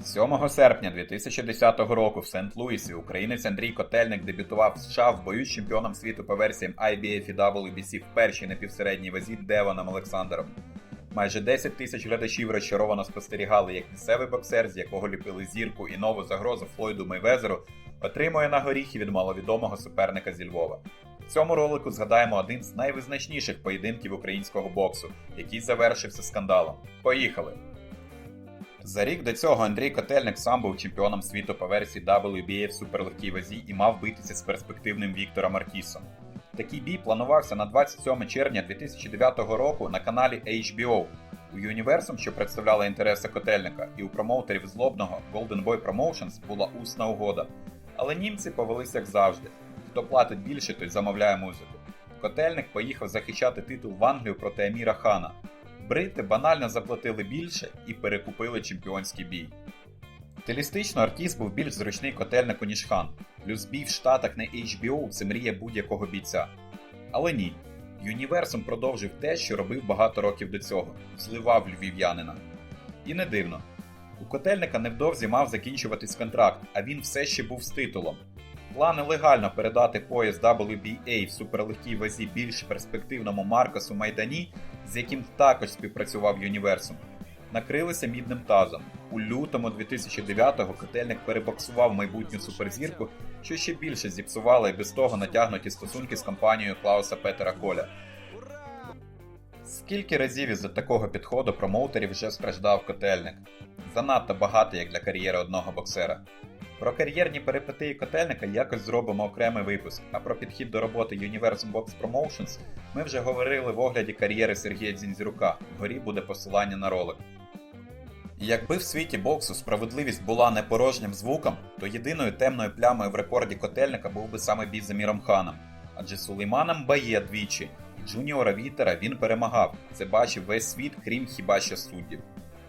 7 серпня 2010 року в Сент-Луісі українець Андрій Котельник дебютував в США в бою з чемпіоном світу по версіям IBF і WBC в першій напівсередній вазі Девоном Олександром. Майже 10 тисяч глядачів розчаровано спостерігали, як місцевий боксер, з якого ліпили зірку і нову загрозу Флойду Мейвезеру, отримує на горіхи від маловідомого суперника зі Львова. В цьому ролику згадаємо один з найвизначніших поєдинків українського боксу, який завершився скандалом. Поїхали! За рік до цього Андрій Котельник сам був чемпіоном світу по версії WBA в суперлегкій вазі і мав битися з перспективним Віктором Артісом. Такий бій планувався на 27 червня 2009 року на каналі HBO. У Universum, що представляла інтереси Котельника, і у промоутерів злобного Golden Boy Promotions була усна угода. Але німці повелися як завжди. Хто платить більше, той замовляє музику. Котельник поїхав захищати титул в Англію проти Аміра Хана. Брити банально заплатили більше і перекупили чемпіонський бій. Стилістично Артіс був більш зручний котельнику, ніж хан, плюс бій в Штатах на HBO це мрія будь-якого бійця. Але ні. Юніверсум продовжив те, що робив багато років до цього зливав львів'янина. І не дивно. У котельника невдовзі мав закінчуватись контракт, а він все ще був з титулом. Плани легально передати пояс WBA в суперлегкій вазі більш перспективному Маркосу Майдані, з яким також співпрацював Юніверсум, накрилися мідним тазом. У лютому 2009-го котельник перебоксував майбутню суперзірку, що ще більше зіпсувало і без того натягнуті стосунки з компанією Клауса Петера Коля. Скільки разів із-за такого підходу промоутерів вже страждав котельник? Занадто багато як для кар'єри одного боксера. Про кар'єрні перипетії котельника якось зробимо окремий випуск, а про підхід до роботи Universum Box Promotions ми вже говорили в огляді кар'єри Сергія Дзінзюрука. Вгорі буде посилання на ролик. Якби в світі боксу справедливість була не порожнім звуком, то єдиною темною плямою в рекорді котельника був би саме бій з Аміром Ханом. Адже Сулейманом Бає двічі, Джуніора Вітера він перемагав. Це бачив весь світ, крім хіба що суддів.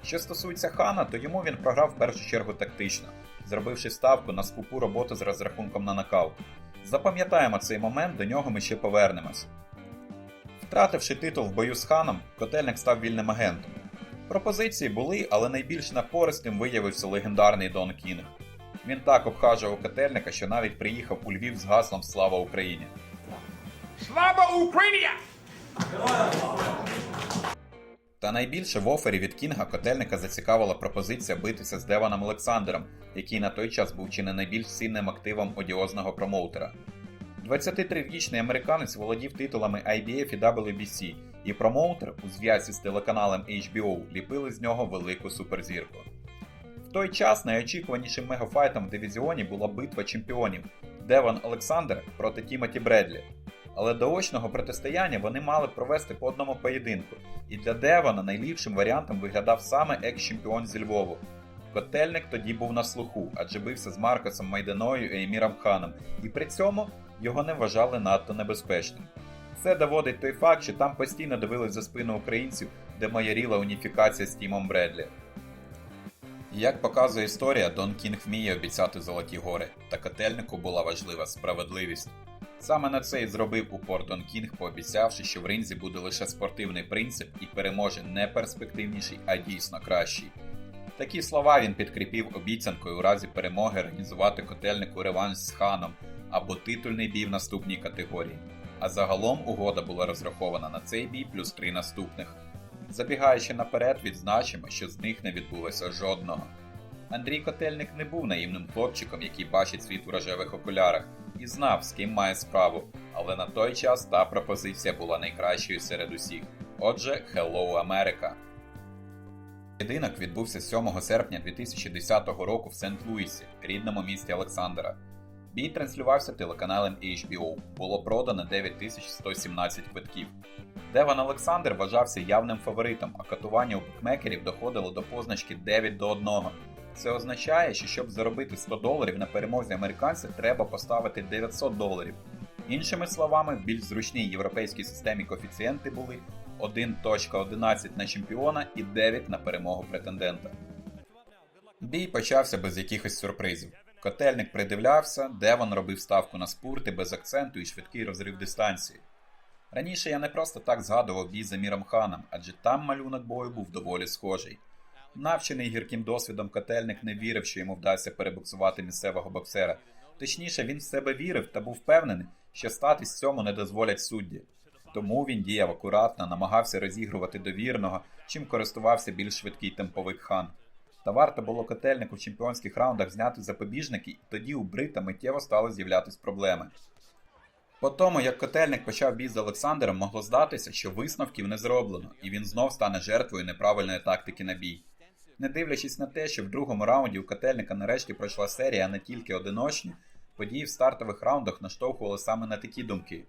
Що стосується Хана, то йому він програв в першу чергу тактично, зробивши ставку на скупу роботу з розрахунком на нокаут. Запам'ятаємо цей момент, до нього ми ще повернемось. Втративши титул в бою з Ханом, котельник став вільним агентом. Пропозиції були, але найбільш напористим виявився легендарний Дон Кінг. Він так обхажував котельника, що навіть приїхав у Львів з гаслом Слава Україні. Слава Україні! Та найбільше в офері від Кінга котельника зацікавила пропозиція битися з Деваном Олександром, який на той час був чи не найбільш сильним активом одіозного промоутера. 23-річний американець володів титулами IBF і WBC, і промоутер у зв'язці з телеканалом HBO ліпили з нього велику суперзірку. В той час найочікуванішим мегафайтом в дивізіоні була битва чемпіонів Девон Олександр проти Тімоті Бредлі. Але до очного протистояння вони мали провести по одному поєдинку, і для Девона найліпшим варіантом виглядав саме екс-чемпіон зі Львову. Котельник тоді був на слуху, адже бився з Маркосом Майданою і Еміром Ханом, і при цьому його не вважали надто небезпечним. Це доводить той факт, що там постійно дивились за спину українців, де майоріла уніфікація з Тімом Бредлі. Як показує історія, Дон Кінг вміє обіцяти золоті гори, та котельнику була важлива справедливість. Саме на це і зробив упор Дон Кінг, пообіцявши, що в ринзі буде лише спортивний принцип і переможе не перспективніший, а дійсно кращий. Такі слова він підкріпів обіцянкою у разі перемоги організувати котельнику реванш з ханом або титульний бій в наступній категорії. А загалом угода була розрахована на цей бій плюс три наступних. Забігаючи наперед, відзначимо, що з них не відбулося жодного. Андрій Котельник не був наївним хлопчиком, який бачить світ у рожевих окулярах, і знав, з ким має справу, але на той час та пропозиція була найкращою серед усіх. Отже, Hello America! Поєдинок відбувся 7 серпня 2010 року в Сент-Луісі, рідному місті Олександра. Бій транслювався телеканалом HBO. Було продано 9117 квитків. Деван Олександр вважався явним фаворитом, а катування у букмекерів доходило до позначки 9 до 1. Це означає, що щоб заробити 100 доларів на перемозі американців, треба поставити 900 доларів. Іншими словами, в більш зручній європейській системі коефіцієнти були 1.11 на чемпіона і 9 на перемогу претендента. Бій почався без якихось сюрпризів. Котельник придивлявся, Девон робив ставку на спурти без акценту і швидкий розрив дистанції. Раніше я не просто так згадував бій за Міром Ханом, адже там малюнок бою був доволі схожий. Навчений гірким досвідом котельник не вірив, що йому вдасться перебуксувати місцевого боксера. Точніше, він в себе вірив та був впевнений, що статись цьому не дозволять судді. Тому він діяв акуратно, намагався розігрувати довірного, чим користувався більш швидкий темповик хан. Та варто було котельнику в чемпіонських раундах зняти запобіжники, і тоді у Брита миттєво стали з'являтись проблеми. По тому, як котельник почав бій з Олександром, могло здатися, що висновків не зроблено, і він знов стане жертвою неправильної тактики на бій. Не дивлячись на те, що в другому раунді у котельника нарешті пройшла серія, а не тільки одиночні, події в стартових раундах наштовхували саме на такі думки.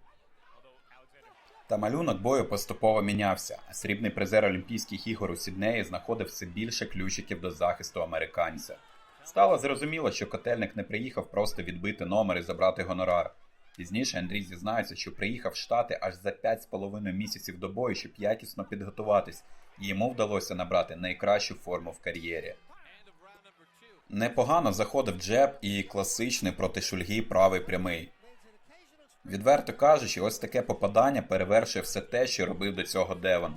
Та малюнок бою поступово мінявся, а срібний призер Олімпійських ігор у Сіднеї знаходив все більше ключиків до захисту американця. Стало зрозуміло, що котельник не приїхав просто відбити номер і забрати гонорар. Пізніше Андрій зізнається, що приїхав в Штати аж за 5,5 місяців до бою, щоб якісно підготуватись, йому вдалося набрати найкращу форму в кар'єрі. Непогано заходив джеб і класичний проти шульги правий прямий. Відверто кажучи, ось таке попадання перевершує все те, що робив до цього Деван.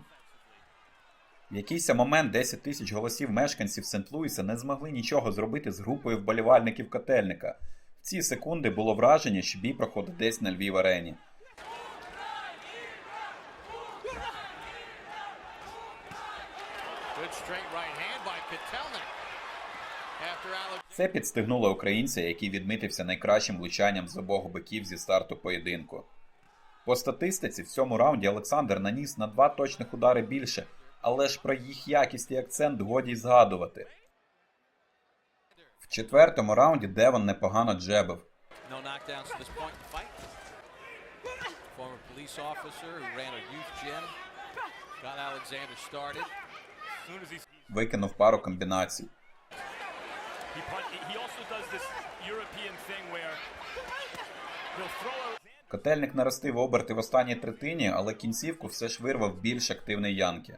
В якийсь момент 10 тисяч голосів мешканців Сент-Луіса не змогли нічого зробити з групою вболівальників котельника. В ці секунди було враження, що бій проходить десь на Львів арені. Good straight right hand by Kotelnik. After Alex Це підстигнуло українця, який відмітився найкращим влучанням з обох боків зі старту поєдинку. По статистиці в цьому раунді Олександр наніс на два точних удари більше, але ж про їх якість і акцент годі й згадувати. В четвертому раунді Девон непогано джебив. Former police officer who ran a youth gym got Alexander started. Викинув пару комбінацій. Котельник наростив оберти в останній третині, але кінцівку все ж вирвав більш активний Янки.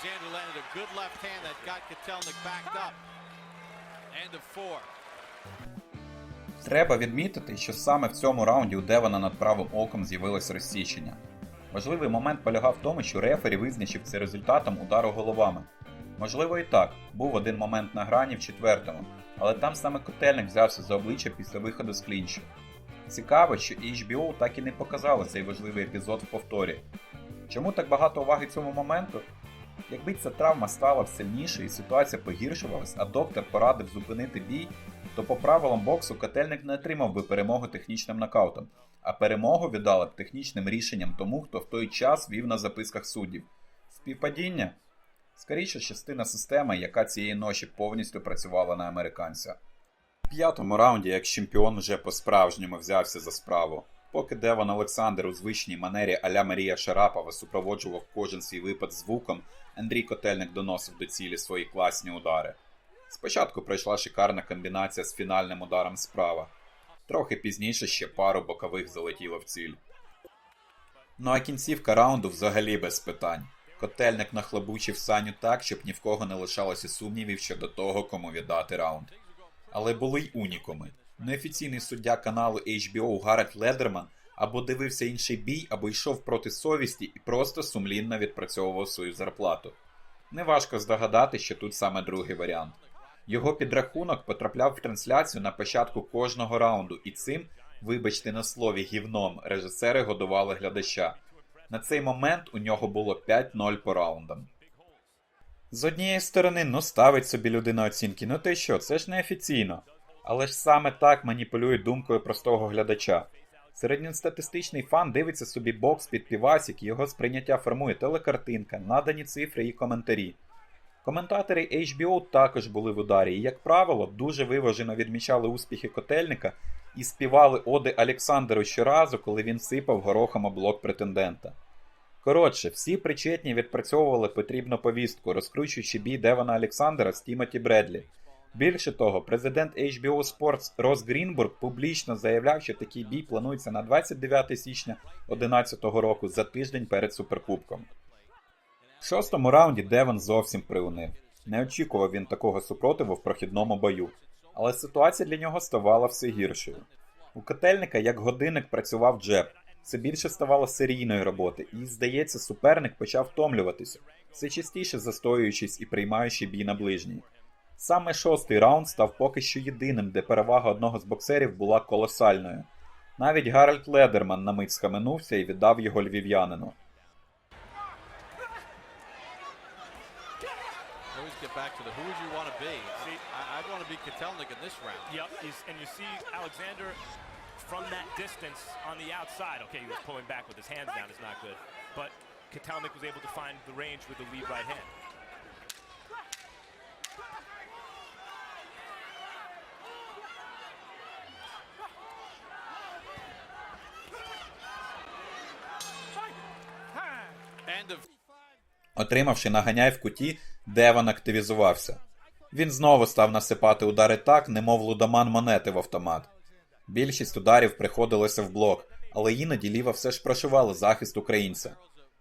Alexander landed. A good left hand that got Kotelnik backed up. Of four. Треба відмітити, що саме в цьому раунді у Девона над правим оком з'явилось розсічення. Важливий момент полягав в тому, що рефері визначив це результатом удару головами. Можливо і так, був один момент на грані в четвертому, але там саме котельник взявся за обличчя після виходу з клінчу. Цікаво, що HBO так і не показало цей важливий епізод в повторі. Чому так багато уваги цьому моменту? Якби ця травма стала сильнішою і ситуація погіршувалась, а доктор порадив зупинити бій, то по правилам боксу котельник не отримав би перемогу технічним нокаутом, а перемогу віддали б технічним рішенням тому, хто в той час вів на записках суддів. Співпадіння? Скоріше частина системи, яка цієї ночі повністю працювала на американця. В п'ятому раунді як чемпіон вже по-справжньому взявся за справу. Поки Девон Олександр у звичній манері аля Марія Шарапова супроводжував кожен свій випад звуком, Андрій Котельник доносив до цілі свої класні удари. Спочатку пройшла шикарна комбінація з фінальним ударом справа. Трохи пізніше ще пару бокових залетіло в ціль. Ну а кінцівка раунду взагалі без питань. Котельник нахлобучив Саню так, щоб ні в кого не лишалося сумнівів щодо того, кому віддати раунд. Але були й унікуми. Неофіційний суддя каналу HBO Гарет Ледерман або дивився інший бій, або йшов проти совісті і просто сумлінно відпрацьовував свою зарплату. Неважко здогадати, що тут саме другий варіант. Його підрахунок потрапляв в трансляцію на початку кожного раунду, і цим, вибачте на слові, гівном режисери годували глядача. На цей момент у нього було 5-0 по раундам. З однієї сторони, ну ставить собі людина оцінки, ну ти що, це ж не офіційно. Але ж саме так маніпулюють думкою простого глядача. Середньостатистичний фан дивиться собі бокс під півасік, його сприйняття формує телекартинка, надані цифри і коментарі. Коментатори HBO також були в ударі, і, як правило, дуже виважено відмічали успіхи котельника і співали оди Олександру щоразу, коли він сипав горохом блок претендента. Коротше, всі причетні відпрацьовували потрібну повістку, розкручуючи бій Девона Олександра з Тімоті Бредлі. Більше того, президент HBO Sports Рос Грінбург публічно заявляв, що такий бій планується на 29 січня 2011 року за тиждень перед суперкубком. В шостому раунді Девон зовсім приунив. Не очікував він такого супротиву в прохідному бою, але ситуація для нього ставала все гіршою. У котельника як годинник працював джеб. Все більше ставало серійної роботи, і, здається, суперник почав втомлюватися, все частіше застоюючись і приймаючи бій на ближній. Саме шостий раунд став поки що єдиним, де перевага одного з боксерів була колосальною. Навіть Гарольд Ледерман на мить схаменувся і віддав його львів'янину. Back to the who would you want to be. See- I, I'd want to be Kotelnik in this round. Yep, and you see Alexander from that distance on the outside. Okay, he was pulling back with his hands down It's not good. But Katalnik was able to find the range with the lead right hand. Отримавши наганяй в куті, Деван активізувався. Він знову став насипати удари так, немов лудоман монети в автомат. Більшість ударів приходилося в блок, але іноді ліва все ж прошивала захист українця.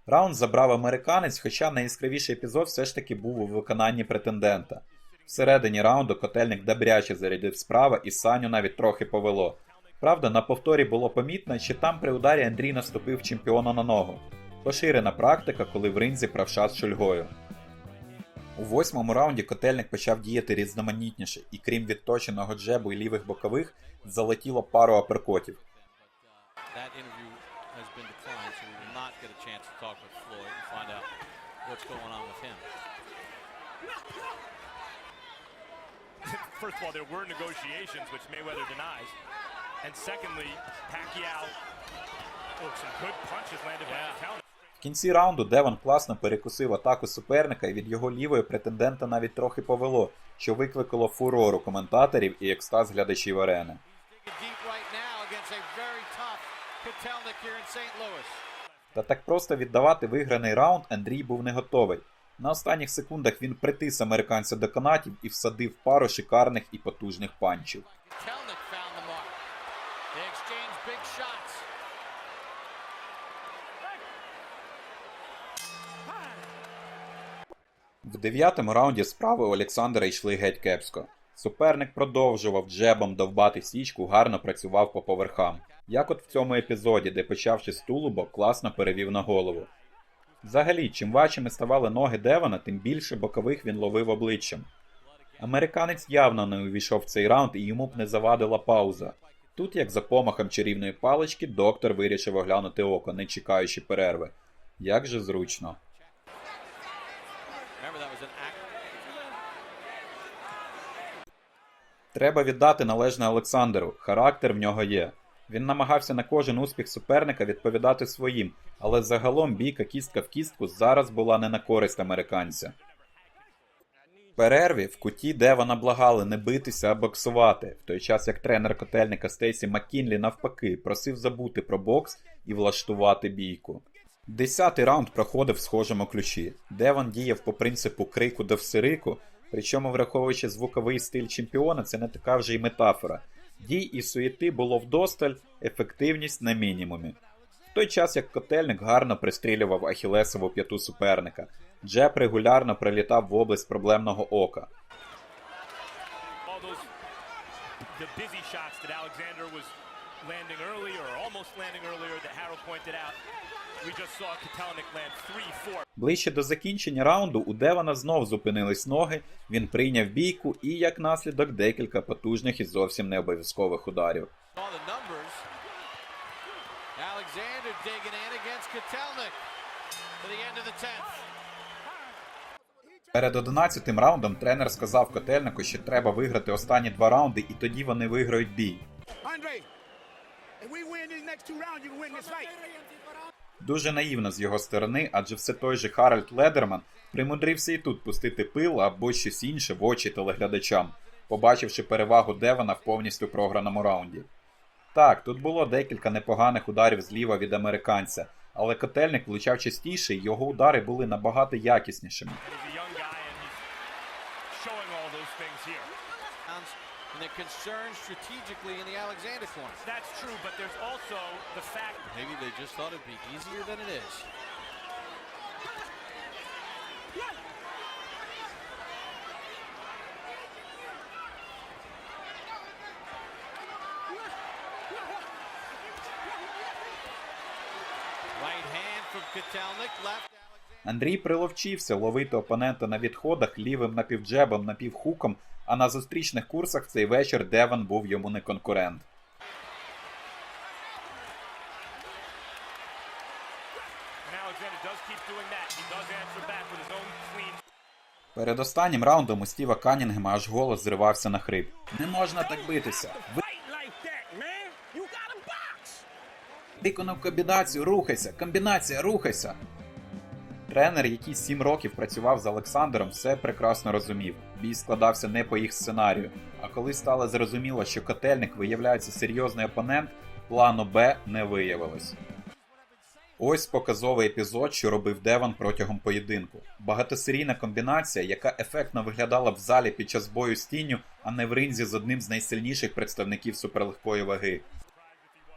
Раунд забрав американець, хоча найяскравіший епізод все ж таки був у виконанні претендента. Всередині раунду котельник добряче зарядив справа і Саню навіть трохи повело. Правда, на повторі було помітно, що там при ударі Андрій наступив чемпіону на ногу. Поширена практика, коли в ринзі правша з шульгою. У восьмому раунді котельник почав діяти різноманітніше, і крім відточеного джебу і лівих бокових, залетіло пару аперкотів. First of all, there were negotiations, which Mayweather denies. And secondly, Pacquiao, oh, some good punches landed by Yeah. Кінці раунду Девон класно перекусив атаку суперника, і від його лівої претендента навіть трохи повело, що викликало фурор у коментаторів і екстаз глядачів арени. Та так просто віддавати виграний раунд Андрій був не готовий. На останніх секундах він притис американця до канатів і всадив пару шикарних і потужних панчів. В дев'ятому раунді справи у Олександра йшли геть кепсько. Суперник продовжував джебом довбати січку, гарно працював по поверхам. Як от в цьому епізоді, де почавши з тулубок, класно перевів на голову. Взагалі, чим важчими ставали ноги Девана, тим більше бокових він ловив обличчям. Американець явно не увійшов в цей раунд і йому б не завадила пауза. Тут, як за помахом чарівної палички, доктор вирішив оглянути око, не чекаючи перерви. Як же зручно. Треба віддати належне Олександру. Характер в нього є. Він намагався на кожен успіх суперника відповідати своїм, але загалом бійка кістка в кістку зараз була не на користь американця. Перерві в куті Девана благали не битися, а боксувати, в той час як тренер котельника Стейсі Маккінлі навпаки просив забути про бокс і влаштувати бійку. Десятий раунд проходив в схожому ключі. Деван діяв по принципу крику до всирику, причому, враховуючи звуковий стиль чемпіона, це не така вже й метафора. Дій і суєти було вдосталь, ефективність на мінімумі. В той час як котельник гарно пристрілював ахілесову п'яту суперника, Джеб регулярно прилітав в область проблемного ока. Ближче до закінчення раунду у Девана знов зупинились ноги, він прийняв бійку і, як наслідок, декілька потужних і зовсім не обов'язкових ударів. All the numbers. Alexander digging in against Kotelnik to the end of the 10th. Перед 11-тим раундом тренер сказав котельнику, що треба виграти останні два раунди, і тоді вони виграють бій. Andre, Дуже наївно з його сторони, адже все той же Харальд Ледерман примудрився і тут пустити пил або щось інше в очі телеглядачам, побачивши перевагу Девана в повністю програному раунді. Так, тут було декілька непоганих ударів зліва від американця, але котельник влучав частіше, і його удари були набагато якіснішими. and the concern strategically in the Alexander corner. That's true, but there's also the fact. Maybe they just thought it'd be easier than it is. Right hand from Katalnik, left Андрій приловчився ловити опонента на відходах лівим напівджебом, напівхуком, а на зустрічних курсах цей вечір Деван був йому не конкурент. Перед останнім раундом у Стіва Канінгема аж голос зривався на хрип. Не можна так битися. Ви виконав комбінацію, рухайся, комбінація, рухайся. Тренер, який сім років працював з Олександром, все прекрасно розумів. Бій складався не по їх сценарію. А коли стало зрозуміло, що котельник виявляється серйозний опонент, плану Б не виявилось. Ось показовий епізод, що робив Деван протягом поєдинку. Багатосерійна комбінація, яка ефектно виглядала в залі під час бою з тінню, а не в ринзі з одним з найсильніших представників суперлегкої ваги.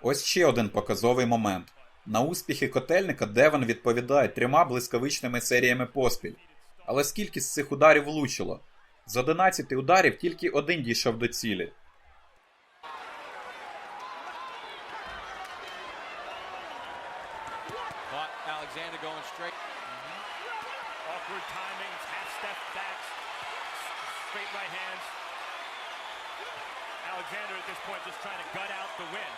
Ось ще один показовий момент. На успіхи котельника Деван відповідає трьома блискавичними серіями поспіль. Але скільки з цих ударів влучило? З 11 ударів тільки один дійшов до цілі. Alexander at this point just trying to gut out the win.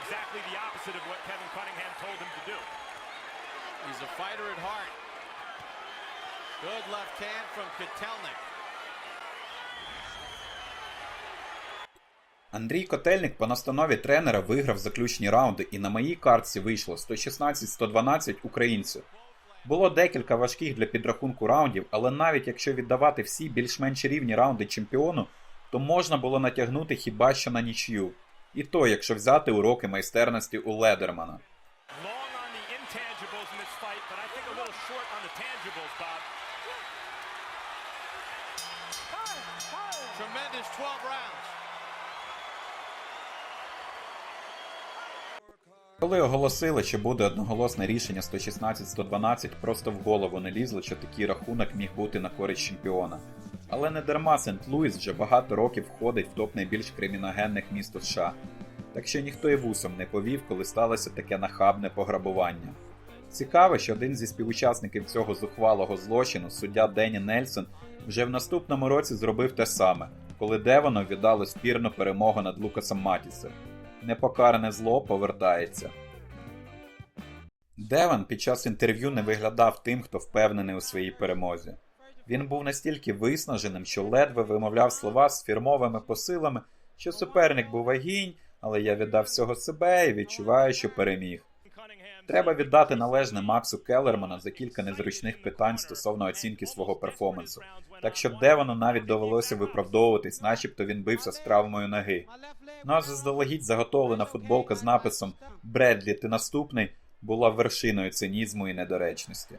Exactly the opposite of what Kevin Cunningham told him to do. He's a fighter at heart. Good left hand from Kotelnik. Андрій Котельник по настанові тренера виграв заключні раунди, і на моїй картці вийшло 116-112 українцю. Було декілька важких для підрахунку раундів, але навіть якщо віддавати всі більш-менш рівні раунди чемпіону, то можна було натягнути хіба що на нічю. І то, якщо взяти уроки майстерності у Ледермана. Long on the intangibles in this fight, but I think a little short on the tangibles, Bob. Tremendous 12 rounds. Коли оголосили, що буде одноголосне рішення 116-112, просто в голову не лізло, що такий рахунок міг бути на користь чемпіона. Але не дарма Сент-Луіс вже багато років входить в топ найбільш криміногенних міст США. Так що ніхто і вусом не повів, коли сталося таке нахабне пограбування. Цікаво, що один зі співучасників цього зухвалого злочину, суддя Денні Нельсон, вже в наступному році зробив те саме, коли Девону віддали спірну перемогу над Лукасом Матісом непокаране зло повертається. Деван під час інтерв'ю не виглядав тим, хто впевнений у своїй перемозі. Він був настільки виснаженим, що ледве вимовляв слова з фірмовими посилами, що суперник був вагінь, але я віддав всього себе і відчуваю, що переміг. Треба віддати належне Максу Келлерману за кілька незручних питань стосовно оцінки свого перформансу. Так що Девану навіть довелося виправдовуватись, начебто він бився з травмою ноги. Ну а заздалегідь заготовлена футболка з написом Бредлі, ти наступний була вершиною цинізму і недоречності.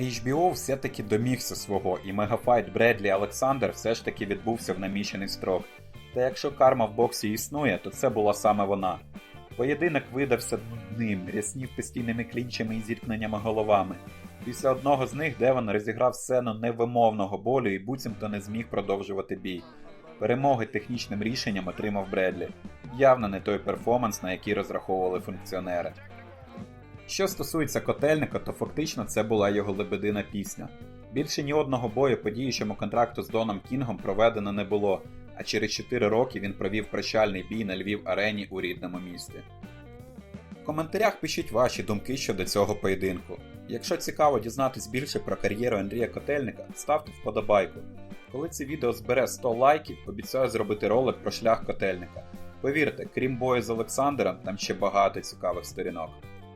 HBO все-таки домігся свого, і мегафайт Бредлі Олександр все ж таки відбувся в наміщений строк. Та якщо карма в боксі існує, то це була саме вона. Поєдинок видався нудним, ряснів постійними клінчами і зіткненнями головами. Після одного з них Деван розіграв сцену невимовного болю і буцімто не зміг продовжувати бій. Перемоги технічним рішенням отримав Бредлі. Явно не той перформанс, на який розраховували функціонери. Що стосується котельника, то фактично це була його лебедина пісня. Більше ні одного бою по діючому контракту з Доном Кінгом проведено не було, а через 4 роки він провів прощальний бій на Львів арені у рідному місті. В коментарях пишіть ваші думки щодо цього поєдинку. Якщо цікаво дізнатись більше про кар'єру Андрія Котельника, ставте вподобайку. Коли це відео збере 100 лайків, обіцяю зробити ролик про шлях котельника. Повірте, крім бою з Олександром, там ще багато цікавих сторінок.